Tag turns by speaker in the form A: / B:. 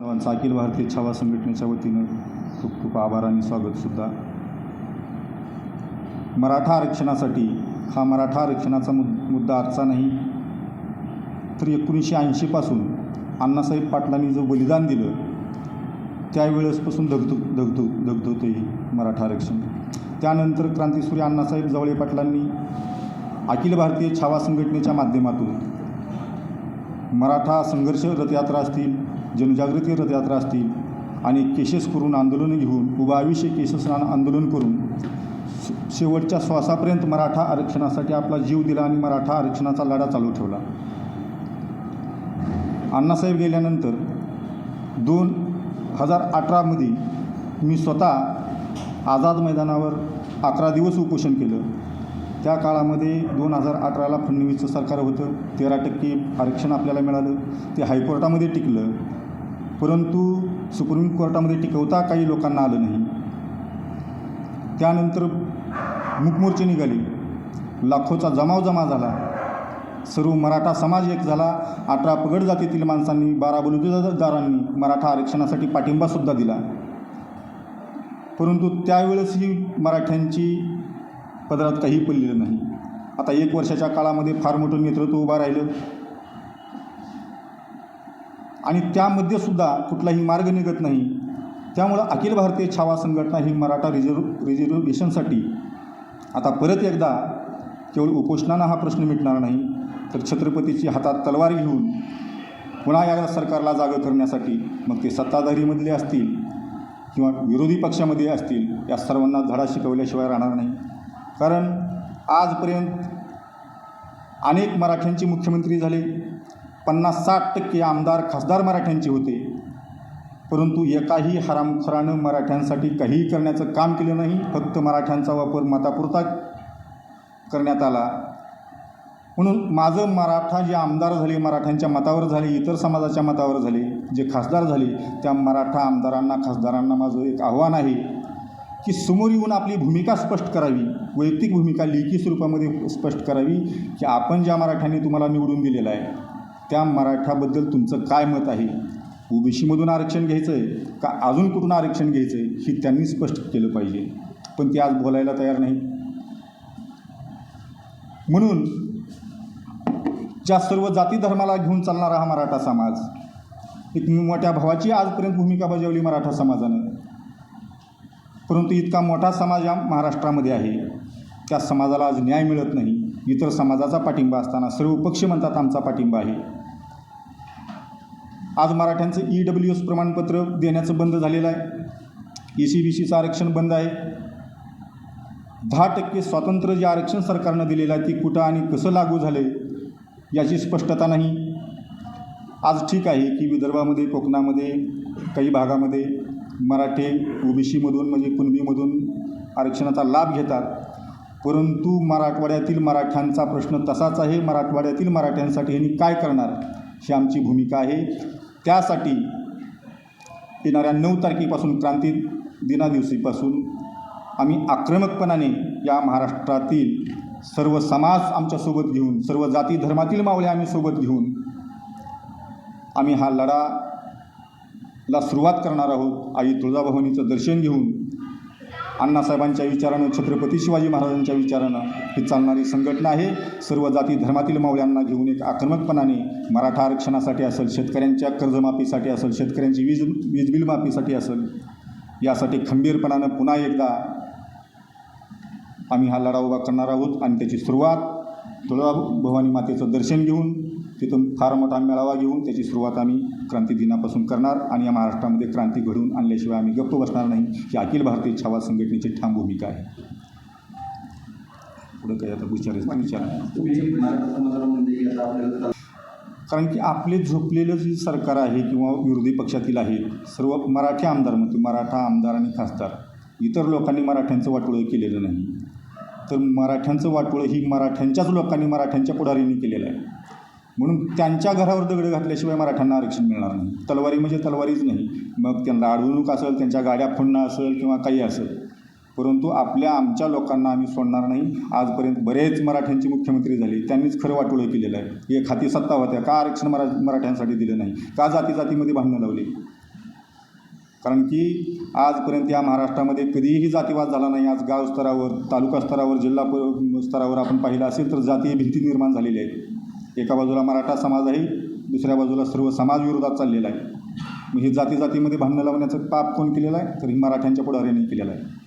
A: सर्वांचं अखिल भारतीय छावा संघटनेच्या वतीनं खूप खूप आभार आणि स्वागतसुद्धा मराठा आरक्षणासाठी हा मराठा आरक्षणाचा मुद मुद्दा आजचा नाही तर एकोणीसशे ऐंशीपासून अण्णासाहेब पाटलांनी जो बलिदान दिलं त्यावेळेसपासून धगधु धगधु धगधवते मराठा आरक्षण. त्यानंतर क्रांतीसूर्य अण्णासाहेब जवळे पाटलांनी अखिल भारतीय छावा संघटनेच्या माध्यमातून मराठा संघर्ष रथयात्रा असतील जनजागृती रथयात्रा असतील आणि केसेस करून आंदोलनं घेऊन उभा केसेस केशस्नान आंदोलन करून शेवटच्या श्वासापर्यंत मराठा आरक्षणासाठी आपला जीव दिला आणि मराठा आरक्षणाचा लढा चालू ठेवला. अण्णासाहेब गेल्यानंतर दोन हजार अठरामध्ये मी स्वतः आझाद मैदानावर अकरा दिवस उपोषण केलं. त्या काळामध्ये दोन हजार अठराला फडणवीसचं सरकार होतं. तेरा टक्के आरक्षण आपल्याला मिळालं. ते हायकोर्टामध्ये टिकलं. परंतु सुप्रीम कोर्टामध्ये टिकवता काही लोकांना आलं नाही. त्यानंतर मुकमोर्चे निघाले. लाखोचा जमाव जमा झाला. सर्व मराठा समाज एक झाला. अठरा पगड जातीतील माणसांनी बारा बलुतेदारांनी मराठा आरक्षणासाठी पाठिंबासुद्धा दिला. परंतु त्यावेळेसही मराठ्यांची पदरात काही पडलेलं नाही. आता एक वर्षाच्या काळामध्ये फार मोठं नेतृत्व उभं राहिलं. आणि त्यामध्ये सुद्धा कुठलाही मार्ग निघत नाही. त्यामुळं अखिल भारतीय छावा संघटना ही मराठा रिझर्व रिझर्वेशनसाठी आता परत एकदा केवळ उपोषणानं हा प्रश्न मिटणार नाही तर छत्रपतीची हातात तलवार घेऊन पुन्हा या सरकारला जागं करण्यासाठी मग ते सत्ताधारीमधले असतील किंवा विरोधी पक्षामध्ये असतील या सर्वांना धडा शिकवल्याशिवाय राहणार नाही. कारण आजपर्यंत अनेक मराठ्यांचे मुख्यमंत्री झाले पन्नास साठ टक्के आमदार खासदार मराठ्यांचे होते. परंतु एकाही हरामखोरानं मराठ्यांसाठी काहीही करण्याचं काम केलं नाही फक्त मराठ्यांचा वापर मतापुरता करण्यात आला. म्हणून माझं मराठा जे आमदार झाले मराठ्यांच्या मतावर झाले इतर समाजाच्या मतावर झाले जे खासदार झाले त्या मराठा आमदारांना खासदारांना माझं एक आव्हान आहे की समोर येऊन आपली भूमिका स्पष्ट करावी वैयक्तिक भूमिका लेखी स्वरूपामध्ये स्पष्ट करावी की आपण ज्या मराठ्यांनी तुम्हाला निवडून दिलेलं आहे. त्या मराठ्याबद्दल तुमचं काय मत आहे? ओबीसीमधून आरक्षण घ्यायचं आहे का अजून कुठून आरक्षण घ्यायचं आहे हे त्यांनी स्पष्ट केलं पाहिजे. पण ते आज बोलायला तयार नाही. म्हणून ज्या सर्व जाती धर्माला घेऊन चालणारा हा मराठा समाज एक मोठ्या भावाची आजपर्यंत भूमिका बजावली मराठा समाजानं. परंतु इतका मोठा समाज या महाराष्ट्रामध्ये आहे. त्या समाजाला आज न्याय मिळत नाही. इतर समाजाचा पाठिंबा असताना सर्व पक्ष म्हणतात आमचा पाठिंबा आहे. आज मराठ्यांचं ई डब्ल्यू एस प्रमाणपत्र देण्याचं बंद झालेलं आहे. ई सी बी सीचं आरक्षण बंद आहे. दहा टक्के स्वातंत्र्य जे आरक्षण सरकारनं दिलेलं आहे ते कुठं आणि कसं लागू झालं आहे याची स्पष्टता नाही. आज ठीक आहे की विदर्भामध्ये कोकणामध्ये काही भागामध्ये मराठे ओबीसीमधून म्हणजे कुणबीमधून आरक्षणाचा लाभ घेतात. परंतु मराठवाड्यातील मराठ्यांचा प्रश्न तसाच आहे. मराठवाड्यातील मराठ्यांसाठी यांनी काय करणार ही आमची भूमिका आहे. त्यासाठी येणाऱ्या नऊ तारखेपासून क्रांती दिनादिवशीपासून आम्ही आक्रमकपणाने या महाराष्ट्रातील सर्व समाज आमच्यासोबत घेऊन सर्व जाती धर्मातील मावळे आम्ही सोबत घेऊन आम्ही हा लढाला सुरुवात करणार आहोत. आई तुळजाभवानीचं दर्शन घेऊन अण्णासाहेबांच्या विचारानं छत्रपती शिवाजी महाराजांच्या विचारानं ही चालणारी संघटना आहे. सर्व जाती धर्मातील मावळ्यांना घेऊन एक आक्रमकपणाने मराठा आरक्षणासाठी असेल शेतकऱ्यांच्या कर्जमाफीसाठी असेल शेतकऱ्यांची वीज वीज बिल माफीसाठी असेल यासाठी खंबीरपणानं पुन्हा एकदा आम्ही हा लढा उभा करणार आहोत आणि त्याची सुरुवात तुळा भवानी मातेचं दर्शन घेऊन तिथून फार मोठा मेळावा घेऊन त्याची सुरुवात आम्ही क्रांती दिनापासून करणार आणि या महाराष्ट्रामध्ये क्रांती घडवून आणल्याशिवाय आम्ही गप्प बसणार नाही. ही अखिल भारतीय छावा संघटनेची ठाम भूमिका आहे. पुढं काही आता विचारायचं विचार. कारण की आपले झोपलेलं जे सरकार आहे किंवा विरोधी पक्षातील आहेत सर्व मराठी आमदार म्हणतो मराठा आमदार आणि खासदार इतर लोकांनी मराठ्यांचं वाटोळं केलेलं नाही. तर मराठ्यांचं वाटोळं ही मराठ्यांच्याच लोकांनी मराठ्यांच्या पुढारीने केलेलं आहे. म्हणून त्यांच्या घरावर दगड घातल्याशिवाय मराठ्यांना आरक्षण मिळणार नाही. तलवारी म्हणजे तलवारीच नाही. मग त्यांना अडवणूक असेल त्यांच्या गाड्या फोडणं असेल किंवा काही असेल. परंतु आपल्या आमच्या लोकांना आम्ही सोडणार नाही. आजपर्यंत बरेच मराठ्यांचे मुख्यमंत्री झाले. त्यांनीच खरं वाटोळं केलेलं आहे. एक हाती सत्ता होत्या. का आरक्षण मरा मराठ्यांसाठी दिलं नाही? का जाती जातीमध्ये भांडणं लावली? कारण की आजपर्यंत या महाराष्ट्रामध्ये कधीही जातीवाद झाला नाही. आज गाव स्तरावर तालुका स्तरावर जिल्हा प स्तरावर आपण पाहिलं असेल तर जातीय भिंती निर्माण झालेली आहेत. एका बाजूला मराठा समाज आहे दुसऱ्या बाजूला सर्व समाज विरोधात चाललेला आहे. मग हे जाती जातीमध्ये भांडणं लावण्याचं पाप कोण केलेलं आहे? तर ही मराठ्यांच्या पुढाऱ्यांनी केलेलं आहे.